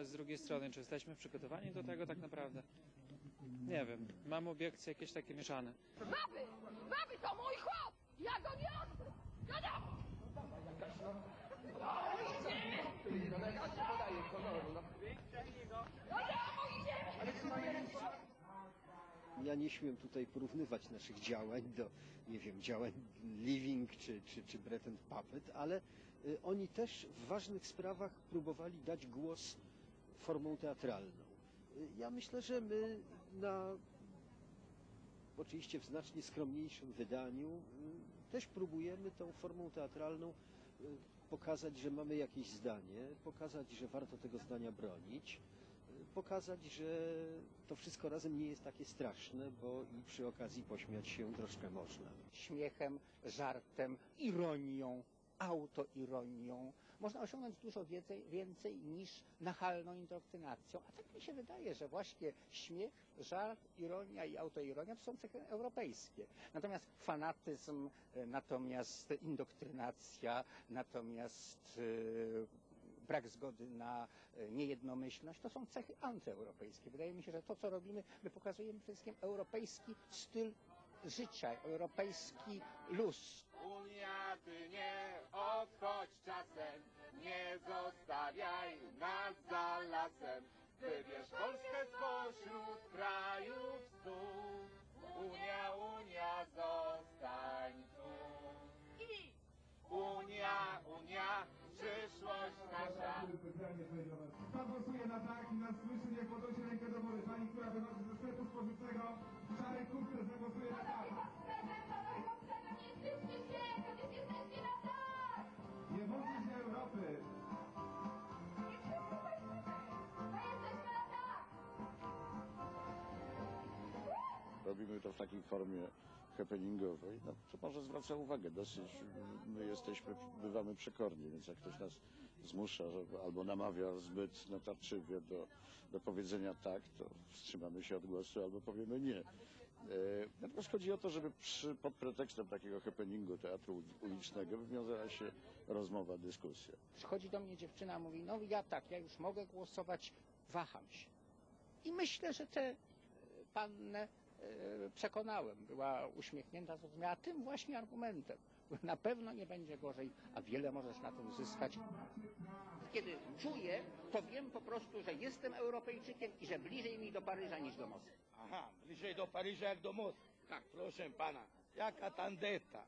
ale z drugiej strony, czy jesteśmy przygotowani do tego tak naprawdę? Nie wiem, mam obiekcje jakieś takie mieszane. Baby! Baby to mój chłop! Ja go nie odpuszczę! No! Ja nie śmiem tutaj porównywać naszych działań do, nie wiem, działań Living czy, czy, czy Breton Puppet, ale y, oni też w ważnych sprawach próbowali dać głos formą teatralną. Ja myślę, że my na oczywiście w znacznie skromniejszym wydaniu y, też próbujemy tą formą teatralną y, pokazać, że mamy jakieś zdanie, pokazać, że warto tego zdania bronić, y, pokazać, że to wszystko razem nie jest takie straszne, bo i przy okazji pośmiać się troszkę można. śmiechem, żartem, ironią, autoironią. Można osiągnąć dużo więcej, więcej niż nachalną indoktrynacją. A tak mi się wydaje, że właśnie śmiech, żart, ironia i autoironia to są cechy europejskie. Natomiast fanatyzm, e, natomiast indoktrynacja, natomiast e, brak zgody na e, niejednomyślność, to są cechy antyeuropejskie. Wydaje mi się, że to, co robimy, my pokazujemy przede wszystkim europejski styl życia, europejski luz. Unia, ty nie odchodź czasem, nie zostawiaj nas za lasem. Wybierz Polskę spośród krajów stu. Unia, Unia, zostań tu. Unia, Unia, przyszłość nasza. Kto głosuje na tak i nas słyszy, niech podnosi rękę do góry. Pani, która wychodzi ze sklepu spożywczego, w szarej kurtce zagłosuje na tak. Robimy to w takiej formie happeningowej, no, to może zwraca uwagę dosyć, my jesteśmy, bywamy przekorni, więc jak ktoś nas zmusza że, albo namawia zbyt natarczywie do, do powiedzenia tak, to wstrzymamy się od głosu albo powiemy nie. E, Natomiast chodzi o to, żeby przy, pod pretekstem takiego happeningu teatru ulicznego wywiązała się rozmowa, dyskusja. Przychodzi do mnie dziewczyna, mówi, no ja tak, ja już mogę głosować, waham się. I myślę, że tę e, pannę e, przekonałem. Była uśmiechnięta, zrozumiała tym właśnie argumentem. Na pewno nie będzie gorzej, a wiele możesz na tym zyskać. Kiedy czuję, to wiem po prostu, że jestem Europejczykiem i że bliżej mi do Paryża niż do Moskwy. Aha, bliżej do Paryża jak do Moskwy. Tak. Proszę pana, jaka tandeta.